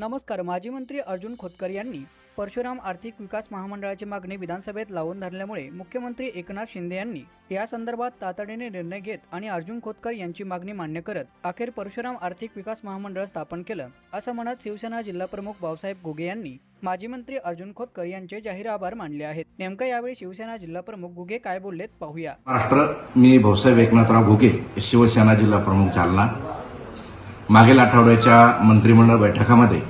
नमस्कार माजी मंत्री अर्जुन खोतकर यांनी परशुराम आर्थिक विकास महामंडळाची मागणी विधानसभेत लावून धरल्यामुळे मुख्यमंत्री एकनाथ शिंदे यांनी या संदर्भात तातडीने निर्णय घेत आणि अर्जुन खोतकर यांची मागणी मान्य करत अखेर परशुराम आर्थिक विकास महामंडळ स्थापन केलं असं म्हणत शिवसेना जिल्हाप्रमुख भाऊसाहेब घुगे यांनी माजी मंत्री अर्जुन खोतकर यांचे जाहीर आभार मानले आहेत. नेमकं यावेळी शिवसेना जिल्हाप्रमुख घुगे काय बोललेत पाहूया. महाराष्ट्र मी भाऊसाहेब एकनाथराव घोगे शिवसेना जिल्हा प्रमुख जालना. मागील आठवड्याच्या मंत्रिमंडळ बैठकामध्ये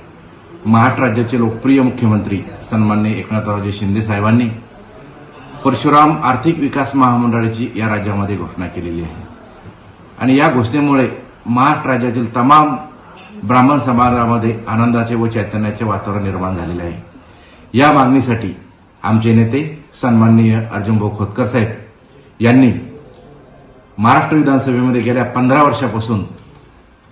महाराष्ट्र राज्याचे लोकप्रिय मुख्यमंत्री सन्मान्य एकनाथरावजी शिंदे साहेबांनी परशुराम आर्थिक विकास महामंडळाची या राज्यामध्ये घोषणा केलेली आहे. आणि या घोषणेमुळे महाराष्ट्र राज्यातील तमाम ब्राह्मण समाजामध्ये आनंदाचे व चैतन्याचे वातावरण निर्माण झालेले आहे. या मागणीसाठी आमचे नेते सन्माननीय अर्जुनभाऊ खोतकर साहेब यांनी महाराष्ट्र विधानसभेमध्ये गेल्या पंधरा वर्षापासून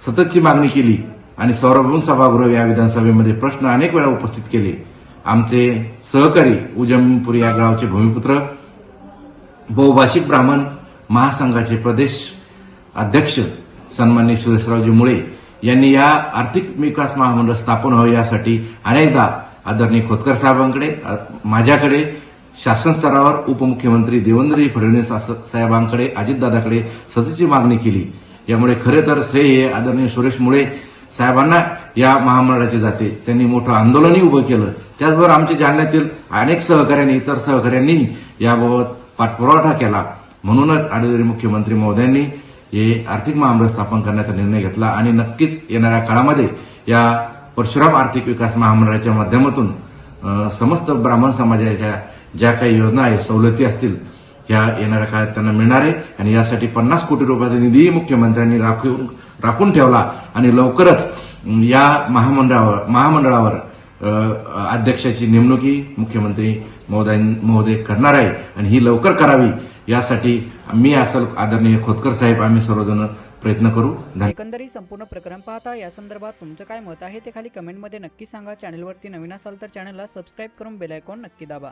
सततची मागणी केली आणि सार्वभौम सभागृह या विधानसभेमध्ये प्रश्न अनेक वेळा उपस्थित केले. आमचे सहकारी उजमपुरी या गावचे भूमिपुत्र बहुभाषिक ब्राह्मण महासंघाचे प्रदेश अध्यक्ष सन्मान्य सुरेशरावजी मुळे यांनी या आर्थिक विकास महामंडळ स्थापन व्हावे यासाठी अनेकदा आदरणीय खोतकर साहेबांकडे माझ्याकडे शासन स्तरावर उपमुख्यमंत्री देवेंद्र फडणवीस साहेबांकडे अजितदादाकडे सततची मागणी केली. यामुळे खरे तर श्रेय हे आदरणीय सुरेश मुळे साहेबांना या महामंडळाचे जाते. त्यांनी मोठं आंदोलनही उभं केलं. त्याचबरोबर आमच्या जालन्यातील अनेक सहकाऱ्यांनी इतर सहकाऱ्यांनी याबाबत पाठपुरावा केला. म्हणूनच आदरणीय मुख्यमंत्री महोदयांनी हे आर्थिक महामंडळ स्थापन करण्याचा निर्णय घेतला आणि नक्कीच येणाऱ्या काळामध्ये या परशुराम आर्थिक विकास महामंडळाच्या माध्यमातून समस्त ब्राह्मण समाजाच्या ज्या काही योजना आहेत सवलती असतील ह्या येणाऱ्या काळात त्यांना मिळणार आहे. आणि यासाठी पन्नास कोटी रुपयाचा निधीही मुख्यमंत्र्यांनी राखून राखून ठेवला. आणि लवकरच या महामंडळावर महामंडळावर अध्यक्षाची नेमणुकी मुख्यमंत्री महोदय महोदय करणार आहे. आणि ही लवकर करावी. यासाठी मी असल आदरणीय खोतकर साहेब आम्ही सर्वजण प्रयत्न करू. एकंदरीत संपूर्ण प्रकरण पाहता या संदर्भात तुमचं काय मत आहे ते खाली कमेंटमध्ये नक्की सांगा. चॅनलवरती नवीन असाल तर चॅनलला सबस्क्राईब करून बेलायकॉन नक्की दाबा.